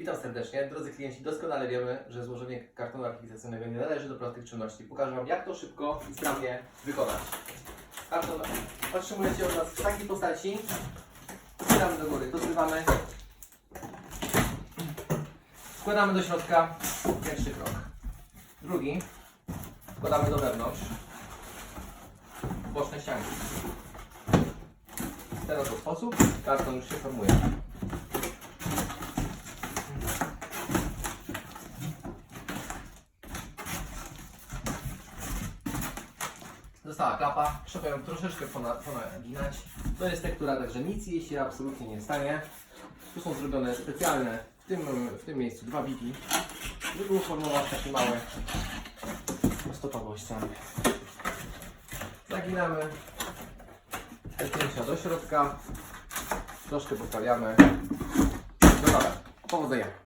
Witam serdecznie. Drodzy klienci, doskonale wiemy, że złożenie kartonu akredytacyjnego nie należy do prostych czynności. Pokażę Wam, jak to szybko i sprawnie wykonać. Karton otrzymujecie od nas w takiej postaci. Wkładamy do góry, dozrywamy. Wkładamy do środka. Pierwszy krok. Drugi. Wkładamy do wewnątrz. Boczne ścianki. W ten oto sposób karton już się formuje. Została klapa, trzeba ją troszeczkę pona- ponaginać. To jest tektura, także nic jej się absolutnie nie stanie. Tu są zrobione specjalne w tym, w tym miejscu dwa biki, żeby uformować takie małe prostopadłe ściany. Zaginamy napięcia do środka, troszkę poprawiamy. No dobra, powodzenia.